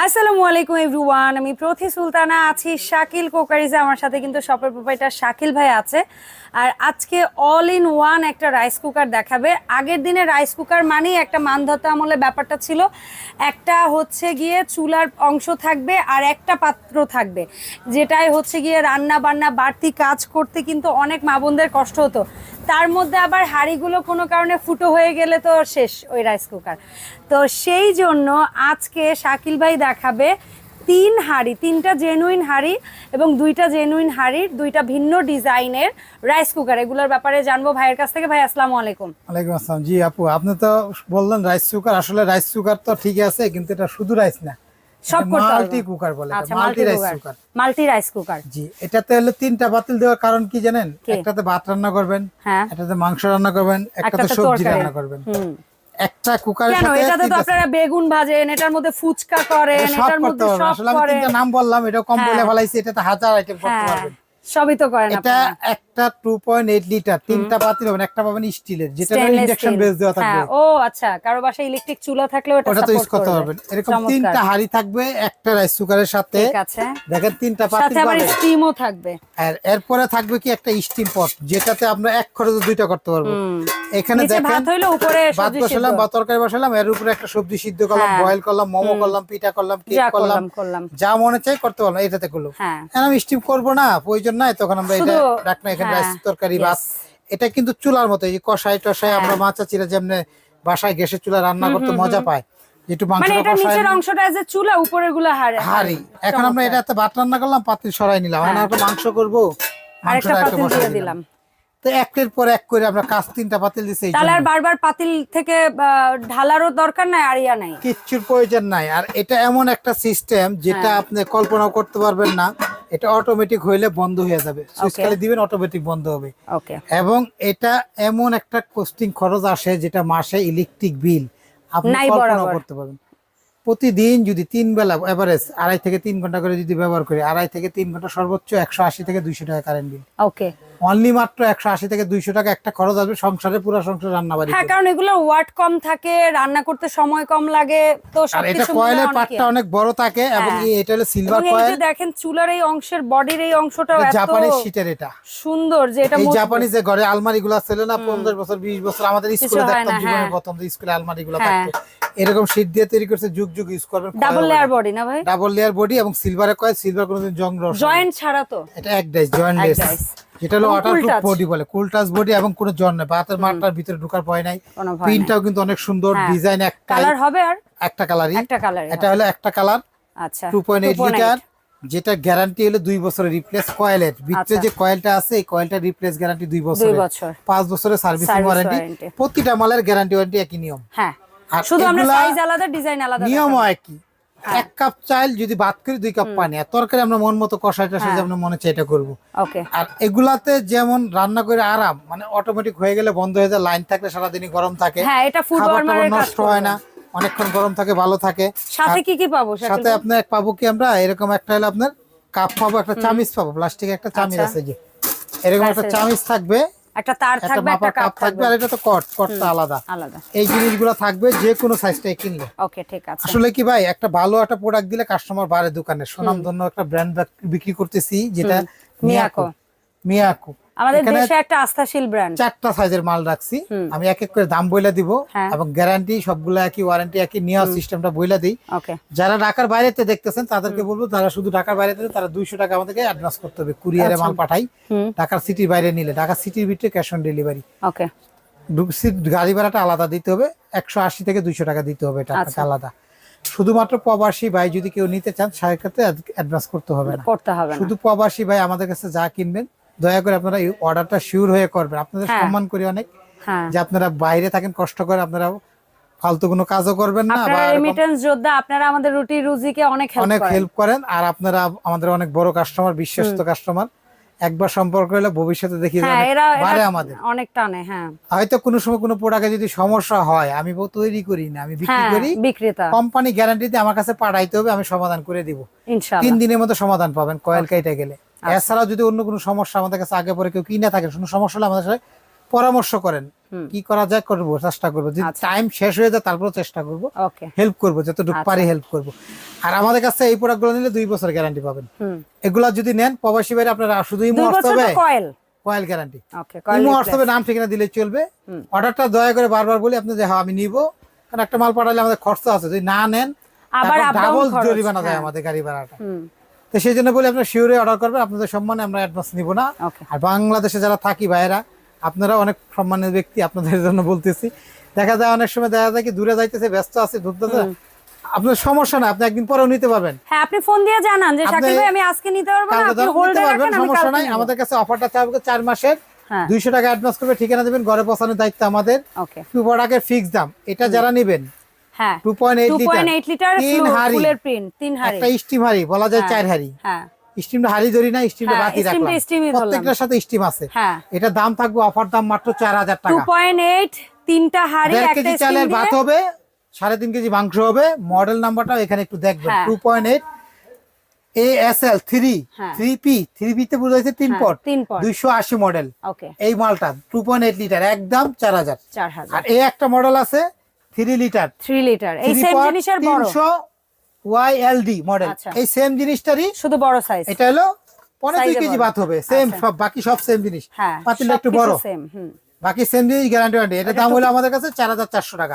আসসালামু আলাইকুম এভরিওয়ান, আমি প্রথি সুলতানা, আছি শাকিল কোকারিজে। আমার সাথে কিন্তু শপের প্রোপাইটার শাকিল ভাই আছে। আর আজকে অল ইন ওয়ান একটা রাইস কুকার দেখাবে। আগের দিনে রাইস কুকার মানেই একটা মানধতা আমলে ব্যাপারটা ছিল। একটা হচ্ছে গিয়ে চুলার অংশ থাকবে আর একটা পাত্র থাকবে। যেটাই হচ্ছে গিয়ে রান্না বান্না বাড়তি কাজ করতে কিন্তু অনেক মা বোনদের কষ্ট হতো। তার মধ্যে আবার হাঁড়িগুলো কোনো কারণে ফুটো হয়ে গেলে তো শেষ ওই রাইস কুকার তো সেই জন্য আজকে শাকিল ভাই দেখাবে তিন হাঁড়ি, তিনটা জেনুইন হাঁড়ি এবং দুইটা জেনুইন হাঁড়ির দুইটা ভিন্ন ডিজাইনের রাইস কুকার এগুলোর ব্যাপারে জানব ভাইয়ের কাছ থেকে। ভাই, আসসালামু আলাইকুম। ওয়ালাইকুম আসসালাম। জি আপু, আপনি তো বললেন রাইস কুকার আসলে রাইস কুকার তো ঠিক আছে, কিন্তু এটা শুধু রাইস না। সব করতে মাল্টি কুকার বলে আচ্ছা multi multi rice cooker. Cooker multi rice cooker. জি এটাতে হলে তিনটা বাতিল দেওয়ার কারণ কি জানেন? একটাতে ভাত রান্না করবেন হ্যাঁ। একটাতে মাংস রান্না করবেন একটাতে সবজি রান্না করবেন। একটা কুকারের সাথে এটাতে তো আপনারা বেগুন ভাজেন এটার মধ্যে ফুচকা করেন এটার মধ্যে পারবেন। সব আসলে আমি করেন। তিনটা নাম বললাম এটা কম বলে হ্যাঁ। এটাতে হাজার আইটেম করতে হ্যাঁ। পারবেন। সবই তো করেন আপনারা। একটা টু পয়েন্ট এইট লিটার তিনটা পাতিল পাবেন একটা পাবেন স্টিলের যেটা ইন্ডাকশন বেস দেওয়া থাকবে। হ্যাঁ, ও আচ্ছা কারও বাসায় ইলেকট্রিক চুলা থাকলে ওটা ওটা তো ইউজ করতে পারবেন এরকম তিনটা হাড়ি থাকবে একটা রাইস কুকারের সাথে। ঠিক আছে। দেখেন তিনটা পাতিল সাথে আবার স্টিমও থাকবে। আর এরপরে থাকবে কি একটা স্টিম পট যেটাতে আমরা এক খরচে দুইটা করতে পারব। এখানে দেখেন ভাত হইল উপরে ভাত বসালাম বা তরকারি বসালাম এর উপরে একটা সবজি সিদ্ধ করলাম হ্যাঁ। বয়েল করলাম মোমো করলাম পিঠা করলাম কেক করলাম। যা মনে চাই করতে পারলাম এটাতে করলাম। হ্যাঁ। আমি স্টিম করব না প্রয়োজন নাই তখন আমরা এটা রাখনা হ্যাঁ, রাইস তরকারি ভাত এটা কিন্তু চুলার মতো এই কষাই টসাই আমরা মাছা চিরা যেমনি বাসায় গ্যাসের চুলা রান্না করতে মজা পায় একটু মানে নিচের অংশটা যে চুলা উপরেরগুলো হাড়ি। হাড়ি। এখন আমরা এটাতে ভাত রান্না করলাম পাতিল সরাই নিলাম। এখন হ্যাঁ। আমরা মাংস করব মাংসটা একটা বসাই দিলাম। দিলাম। তো একের পর এক করে আমরা কাজ তিনটা পাতিল দিছি তাহলে আর বারবার পাতিল থেকে ঢালারও দরকার নাই কিচ্ছুর প্রয়োজন নাই। আর এটা এমন একটা সিস্টেম যেটা হ্যাঁ। আপনি কল্পনা করতে পারবেন না। এটা অটোমেটিক হইলে বন্ধ হয়ে যাবে। সুইচ খালি দিবেন অটোমেটিক বন্ধ হবে। ওকে এবং এটা এমন একটা কোস্টিং খরচ আসে যেটা মাসে ইলেকট্রিক বিল আপনি কল্পনা করতে পারবেন। প্রতিদিন যদি তিন বেলা এভারেজ আড়াই থেকে তিন ঘণ্টা করে যদি ব্যবহার করি আড়াই থেকে তিন ঘণ্টা সর্বোচ্চ একশো আশি থেকে দুইশো টাকা কারেন্ট বিল ওকে অনলি মাত্র একশো আশি থেকে দুইশো টাকা একটা খরচ আসবে সংসারে পুরো সংসার রান্না বাড়ি হ্যাঁ কারণ এগুলো ওয়াট কম থাকে রান্না করতে সময় কম লাগে তো আর এটা কয়েলের ইয়ে। অনেক বড় থাকে এবং হ্যাঁ। এটা হলো সিলভার কয়েল দেখেন চুলার এই অংশের বডির এই অংশটাও এত জাপানি শীটের এটা সুন্দর যে এটা জাপানি যে ঘরে আলমারি গুলো ছিল না পনেরো বছর বিশ বছর আমাদের স্কুলে দেখতাম জীবনের হ্যাঁ। প্রথম স্কুলে আলমারি গুলো হ্যাঁ। থাকতো এরকম শীট দিয়ে তৈরি করছে যুগ যুগ ইউজ করবেন ডাবল লেয়ার বডি না ভাই ডাবল লেয়ার বডি এবং সিলভারের কয়েল সিলভার কোনোদিন জং রস জয়েন্ট ছাড়া তো এটা এক ডাইস জয়েন্ট ডাইস। যেটা হলো এবং ওয়াটার cool touch। বডি বলে কুল টাচ বডি এবং কোনো জন বাতের ভিতরে ঢোকার ভয় নাই। প্রিন্টটাও কিন্তু অনেক সুন্দর হ্যাঁ। ডিজাইন একটা কালার হবে আর? একটা কালারই একটা কালার এটা হলো একটা কালার আচ্ছা টু পয়েন্ট এইট 2.8 লিটার যেটা গ্যারান্টি হলো দুই বছরের রিপ্লেস কয়েলের ভিতরে। যে কয়েলটা আছে এই কয়েলটা রিপ্লেস গ্যারান্টি দুই বছর। পাঁচ বছরের সার্ভিস ওয়ারেন্টি প্রতিটা মালের গ্যারান্টি ওয়ারেন্টি একই নিয়ম। হ্যাঁ। শুধু আমরা সাইজ আলাদা ডিজাইন আলাদা দেখাবো। একই। এক কাপ চাল যদি ভাত করি দুই কাপ পানি আর তরকারি আমরা মন মতো কষাই টষাই হ্যাঁ। যেমন মনে হচ্ছে এটা করব ওকে আর এগুলাতে যেমন রান্না করে আরাম মানে অটোমেটিক হয়ে গেলে বন্ধ হয়ে যায় লাইন থাকলে সারাদিনই গরম থাকে হ্যাঁ এটা ফুড খাবার ওয়ার্মারের কাজ নষ্ট হয় না অনেকক্ষণ গরম থাকে ভালো থাকে সাথে কি কি পাবো সাথে? আপনার এক পাবো কি আমরা এরকম একটা হলো আপনার কাপ পাবো একটা চামিচ পাবো প্লাস্টিকের একটা চামিচ আচ্ছা। আছে যে এরকম একটা Glass-এর। চামিচ থাকবে একটা তার থাকবে একটা কাপ থাকবে থাকবে। আর এটা তো কট কটটা আলাদা। আলাদা। এই জিনিসগুলো থাকবে যে কোনো সাইজটাই কিনলে। ওকে ঠিক আছে। আসলে কি ভাই একটা ভালো একটা প্রোডাক্ট দিলে কাস্টমার বাড়ে দোকানে। সুনামধন্য একটা ব্র্যান্ড বিক্রি করতেছি যেটা মিয়াকো। মিয়াকো। আমাদের দেশে একটা আস্থাশীল ব্র্যান্ড চারটা সাইজের মাল রাখছি। আমি এক এক করে দাম বইলা দিব হ্যাঁ। এবং গ্যারান্টি সবগুলো একই ওয়ারেন্টি একই নেওয়ার সিস্টেমটা বইলা দিই। যারা ঢাকার বাইরেতে দেখতেছেন তাদেরকে বলব যারা শুধু ঢাকার বাইরে তারা দুইশো টাকা আমাদেরকে অ্যাডভান্স করতে হবে। কুরিয়ারে মাল পাঠাই। ঢাকার সিটির বাইরে নিলে ঢাকা সিটির ভিতরে ক্যাশ অন ডেলিভারি ওকে গাড়ি ভাড়াটা আলাদা দিতে হবে। একশো আশি থেকে দুইশো টাকা দিতে হবে এটা আচ্ছা। আলাদা। শুধুমাত্র প্রবাসী ভাই যদি কেউ নিতে চান সেক্ষেত্রে অ্যাডভান্স করতে হবে না। করতে হবে না। শুধু প্রবাসী ভাই আমাদের কাছে যা কিনবেন দয়া করে আপনারা এই অর্ডারটা শিওর হয়ে করবেন। আপনাদের হ্যাঁ। সম্মান করি অনেক। হ্যাঁ। যে আপনারা বাইরে থাকেন কষ্ট করে আপনারা ফালতু কোনো কাজও করবেন না বা রেমিটেন্স যোদ্ধা আপনারা আমাদের রুটি রুজিকে অনেক হেল্প অনেক হেল্প করেন আর আপনারা আমাদের অনেক বড় কাস্টমার বিশ্বস্ত কাস্টমার একবার সম্পর্ক হলে ভবিষ্যতে দেখি হ্যাঁ বাড়ে আমাদের। অনেক টানে হ্যাঁ। হয়তো কোনো সময় কোনো প্রোডাক্টে যদি সমস্যা হয় আমি বউ তৈরি করি না আমি বিক্রি করি বিক্রেতা। কোম্পানি গ্যারান্টি দিয়ে আমার কাছে পাঠাইতে হবে আমি সমাধান করে দিব। তিন দিনের মধ্যে সমাধান পাবেন কয়েল কেটে গেলে। এছাড়াও যদি অন্য কোনো সমস্যা আমাদের কাছে আগে পরে কেউ কিনে থাকে কোনো সমস্যা হলে আমাদের সাথে পরামর্শ করেন। কি করা যায় করব চেষ্টা করব। যদি আচ্ছা। টাইম শেষ হয়ে যায় তারপর চেষ্টা করব। ওকে। হেল্প করব যতটুকু আচ্ছা। পারি হেল্প করব। আর আমাদের কাছে এই প্রোডাক্টগুলো নিলে দুই বছর গ্যারান্টি পাবেন। এগুলা যদি নেন প্রবাসী বাইরে আপনারা শুধু ইমো হবে coil coil guarantee okay coil imo হবে নাম ঠিকানা দিলে চলবে। অর্ডারটা দয়া করে বারবার বলি আপনি যে হ্যাঁ আমি নিব। কারণ একটা মাল পাঠালে আমাদের খরচ আছে। যদি না নেন আবার ডাবল জরিমানা যায় হ্যাঁ। আমাদের গাড়ি ভাড়াটা। তো সেই জন্য বলি আপনার শিওরে অর্ডার করবেন আপনাদের সম্মানে আমরা অ্যাডভান্স নিব না। আর বাংলাদেশে যারা থাকি ভাইয়েরা আপনারা অনেক সম্মানের ব্যক্তি আপনাদের জন্য বলতেছি। দেখা যায় অনেক সময় দেখা যায় কি দূরে যাইতেছে ব্যস্ত আছে ঢুকতেছে আপনার সমস্যা না আপনি একদিন পরেও নিতে পারবেন। হ্যাঁ আপনি ফোন দিয়ে জানান যে শাকিল ভাই আমি আজকে নিতে পারব না আপনি হোল্ডে রাখেন সমস্যা নাই। আমাদের কাছে অফারটা থাকবে চার মাসের। হ্যাঁ। দুইশো টাকা অ্যাডভান্স করবে ঠিকানা দেবেন ঘরে পৌঁছানোর দায়িত্ব আমাদের। ওকে প্রোডাক্টের ফিক্স দাম এটা যারা নেবেন হ্যাঁ টু পয়েন্ট এইট 2.8 লিটার তিন হাড়ি। ফুলের প্রিন্ট তিন হাড়ি। একটা স্টিম হাড়ি বলা যায় চার হাড়ি। হ্যাঁ। স্টিমটা হাড়ি ধরি না স্টিমটা হ্যাঁ, বাতি রাখলাম। steam ই ধরলাম। প্রত্যেকটার সাথে স্টিম আছে। হ্যাঁ। এটা দাম থাকবে অফার দাম মাত্র চার হাজার টু টাকা পয়েন্ট এইট তিনটা হাড়ি একটা কেজি চালের ভাত হবে সাড়ে তিন কেজি মাংস হবে। মডেল নাম্বারটাও এখানে একটু দেখবেন। Two point eight A S L three হ্যাঁ। থ্রি পি থ্রি পিতে বোঝাইছে তিন হ্যাঁ, পট। তিন পট। দুইশো আশি মডেল এই মালটা টু পয়েন্ট এইট লিটার একদম চার হাজার। চার হাজার। আর এই একটা মডেল আছে থ্রি লিটার থ্রি লিটার এই সেম জিনিসের বড়? 300 মডেল আচ্ছা। এই সেম জিনিসটারই শুধু বড় সাইজ এটা হলো 15 আচ্ছা। হ্যাঁ, আচ্ছা, কেজি ভাত হবে। সেম সব বাকি সব সেম জিনিস। পাতিলটা একটু বড়। বাকি সেম জিনিস গ্যারান্টি ওয়ারেন্টি এটা দাম হলো আমাদের কাছে 4400 টাকা।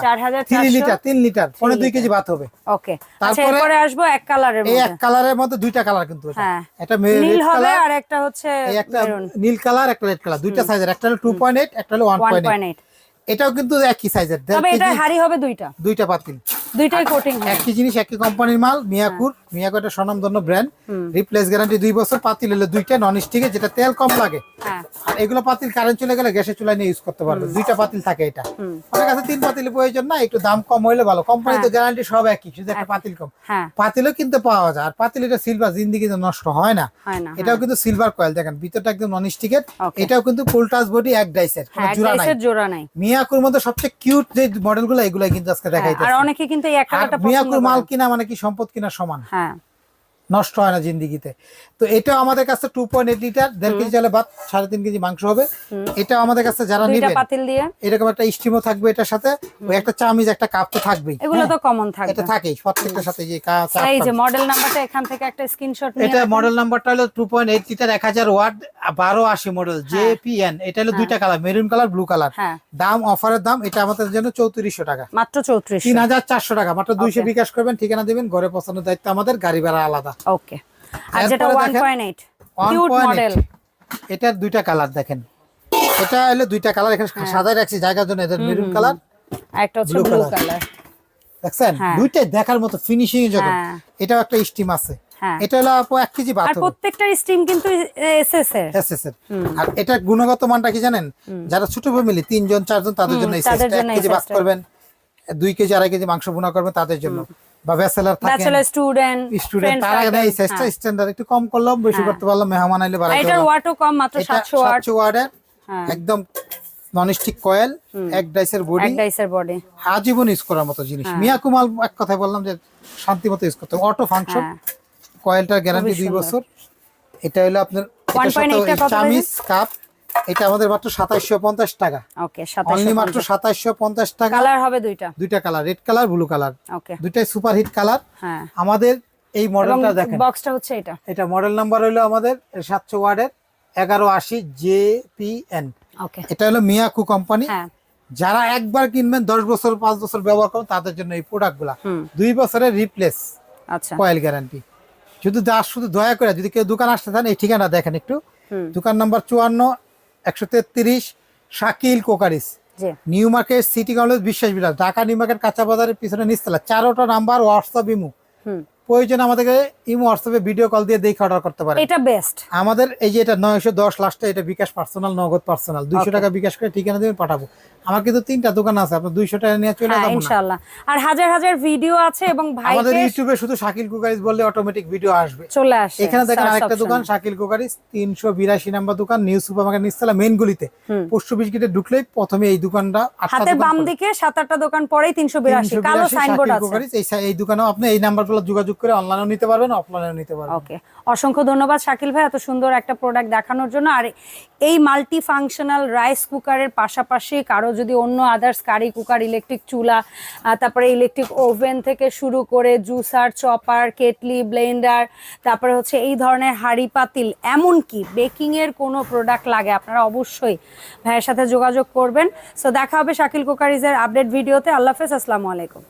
3 লিটার তিন লিটার 15 কেজি বাদ হবে। ওকে তারপরে আসব এক কালারের মধ্যে। এক কালারের মধ্যে দুইটা কালার কিন্তু এটা। হ্যাঁ। এটা নীল হবে আর একটা হচ্ছে এই একটা নীল কালার একটা রেড কালার দুইটা সাইজের একটা হলো 2.8 একটা হলো 1.8 এটাও কিন্তু একই সাইজের তবে এটা হাড়ি হবে দুইটা। দুইটা পাতিল দুইটাই কোটিং এক একই জিনিস একই কোম্পানির মাল মিয়াকুর। মিয়াকুর একটা স্বনামধন্য ব্র্যান্ড রিপ্লেস গ্যারান্টি দুই বছর পাতিল হলো দুইটা নন স্টিকে যেটা তেল কম লাগে। হ্যাঁ। আর এগুলো পাতিল কারেন্ট চলে গেলে গ্যাসের চুলায় নিয়ে ইউজ করতে পারবে। দুইটা পাতিল থাকে এটা। আমার কাছে তিন পাতিল প্রয়োজন না একটু দাম কম হইলে ভালো। কোম্পানি তো গ্যারান্টি সব একই শুধু একটা পাতিল কম। হ্যাঁ। পাতিলও কিন্তু পাওয়া যায় আর পাতিল এটা সিলভার নষ্ট হয় না। এটাও কিন্তু সিলভার কয়েল দেখেন ভিতরটা একদম নন স্টিকের এটাও কিন্তু ফুল টাচ বডি এক ডাইসের কোনো হ্যাঁ জোড়া নাই। জোড়া নাই। মিয়াকুর মধ্যে সবচেয়ে কিউট যে মডেলগুলো এগুলো কিন্তু আজকে হ্যাঁ, দেখাইতে আর অনেকে কিন্তু এই মিয়াকুর মাল কিনা মানে কি সম্পদ কিনা সমান। হ্যাঁ নষ্ট হয় না জিন্দিগিতে। তো এটাও আমাদের কাছে টু পয়েন্ট এইট লিটার দেড় কেজি চালে ভাত সাড়ে তিন কেজি মাংস হবে। এটাও আমাদের কাছে যারা দিয়ে। এরকম একটা স্টিমও থাকবে এটার সাথে ওই একটা চামিজ একটা কাপ তো থাকবেই। এগুলো তো কমন হ্যাঁ, এটা থাকেই প্রত্যেকটার সাথে যে কাপ এই যে মডেল নাম্বারটা এখান থেকে একটা স্ক্রিনশট নিয়ে এটা মডেল নাম্বারটা হলো টু পয়েন্ট এইট লিটার এক হাজার ওয়াট বারো আশি মডেল জেপিএন এটা হলো দুইটা colour maroon colour blue colour হ্যাঁ। দাম অফারের দাম এটা আমাদের জন্য চৌত্রিশশো টাকা। মাত্র চৌত্রিশ তিন হাজার চারশো টাকা মাত্র দুইশো বিকাশ করবেন ঠিকানা দিবেন ঘরে পৌঁছানোর দায়িত্ব আমাদের গাড়ি ভাড়া আলাদা। ওকে আর যেটা এরপরে ওয়ান দেখেন, point eight one cute model এটার দুইটা কালার দেখেন। এটা হলো দুইটা কালার এখানে সাজায় রাখছি জায়গার জন্য এদের মেরুন কালার একটা হচ্ছে ব্লু কালার দেখছেন? হ্যাঁ। দুইটাই দেখার মতো ফিনিশিং যখন হ্যাঁ। এটাও একটা স্টিম আছে। হ্যাঁ। এটা হলো আপু এক কেজি আর প্রত্যেকটার স্টিম কিন্তু এসএস এর। এসএস এর। আর এটা গুণগত মানটা কি জানেন? যারা ছোট ফ্যামিলি তিনজন চারজন তাদের জন্য এক কেজি ভাত করবেন। দুই কেজি আড়াই কেজি মাংস ভুনা করবেন তাদের জন্য। বা ব্যাচেলার ব্যাচেলর স্টুডেন্ট স্টুডেন্ট তারা এই সাইজটা স্ট্যান্ডার্ড একটু কম করলাম বেশি করতে পারলাম মেহমান আইলে বাড়াইতে এটার ওয়াটও কম মাত্র 700 ওয়াট 700 ওয়াটের হ্যাঁ। একদম ননস্টিক কয়েল এক ডাইসের বডি এক ডাইসের বডি আজীবন ইউজ করার মতো জিনিস। হ্যাঁ। মিয়াকুমাল এক কথায় বললাম যে শান্তি মতো ইউজ করতে অটো ফাংশন হ্যাঁ। কয়েলটার গ্যারান্টি খুবই দুই বছর। এটা হলো আপনার 1.8 সাথে টা কাপ এটা আমাদের মাত্র সাতাইশো পঞ্চাশ টাকা। ওকে অনলি মাত্র সাতাইশো পঞ্চাশ টাকা। কালার হবে দুইটা? দুইটা colour red colour blue colour. Okay. দুইটাই সুপার হিট কালার। হ্যাঁ। আমাদের এই মডেলটা দেখেন। বক্সটা হচ্ছে এটা। এটা মডেল নাম্বার হলো আমাদের সাতশো ওয়ার্ডের এগারো আশি জেপিএন ওকে। এটা হলো মিয়াকু কোম্পানি হ্যাঁ। যারা একবার কিনবেন দশ বছর পাঁচ বছর ব্যবহার করবেন তাদের জন্য এই প্রোডাক্টগুলা হুম। দুই বছরের রিপ্লেস আচ্ছা। কয়েল গ্যারান্টি শুধু দা শুধু দয়া করে যদি কেউ দোকান আসতে চান এই ঠিকানা দেখেন একটু। দোকান নাম্বার চুয়ান্ন একশো তেত্রিশ Shakil কোকারিস। New Market city college Biswas Bilas Dhaka new market কাঁচা বাজারের পিছনে নিচতলা। চারোটা নাম্বার হোয়াটসঅ্যাপ ইমু প্রয়োজন আমাদেরকে ইমো হোয়াটসঅ্যাপে ভিডিও কল দিয়ে দেখে অর্ডার করতে পারে এটা বেস্ট আমাদের এই যে এটা নয়শো দশ লাস্টে এটা বিকাশ পার্সোনাল নগদ পার্সোনাল দুইশো Okay. টাকা বিকাশ করে ঠিকানা দেবেন পাঠাবো। আমার কিন্তু তিনটা দোকান আছে আপনার দুইশো টাকা নিয়ে চলে হ্যাঁ যাব না। ইনশাআল্লাহ। আর হাজার হাজার ভিডিও আছে এবং আমাদের ইউটিউবে শুধু শাকিল কুকারিস বললে অটোমেটিক ভিডিও আসবে। চলে আসে। এখানে দেখেন আরেকটা দোকান শাকিল কুকারিস তিনশো বিরাশি নাম্বার দোকান নিউ সুপার মার্কেট নিচতলা মেন গুলিতে। পোস্ট অফিস গেটে ঢুকলেই প্রথমে এই দোকানটা হাতের বাম দিকে সাত আটটা দোকান পরেই তিনশো বিরাশি 382 কালো সাইনবোর্ড আছে। এই দোকানেও আপনি এই নাম্বারগুলো যোগাযোগ করে অনলাইনেও নিতে পারবেন অফলাইনেও নিতে পারবেন। ওকে অসংখ্য ধন্যবাদ শাকিল ভাই, এত সুন্দর একটা প্রোডাক্ট দেখানোর জন্য। আর এই মাল্টি ফাংশনাল রাইস কুকারের পাশাপাশি কারও যদি অন্য আদার্স কারি কুকার ইলেকট্রিক চুলা তারপরে ইলেকট্রিক ওভেন থেকে শুরু করে জুসার চপার কেটলি ব্লেন্ডার তারপরে হচ্ছে এই ধরনের হাঁড়ি পাতিল, এমনকি বেকিংয়ের কোনো প্রোডাক্ট লাগে, আপনারা অবশ্যই ভাইয়ের সাথে যোগাযোগ করবেন। সো দেখা হবে শাকিল কুকারিজের আপডেট ভিডিওতে আল্লাহ হাফেজ, আসসালামু আলাইকুম।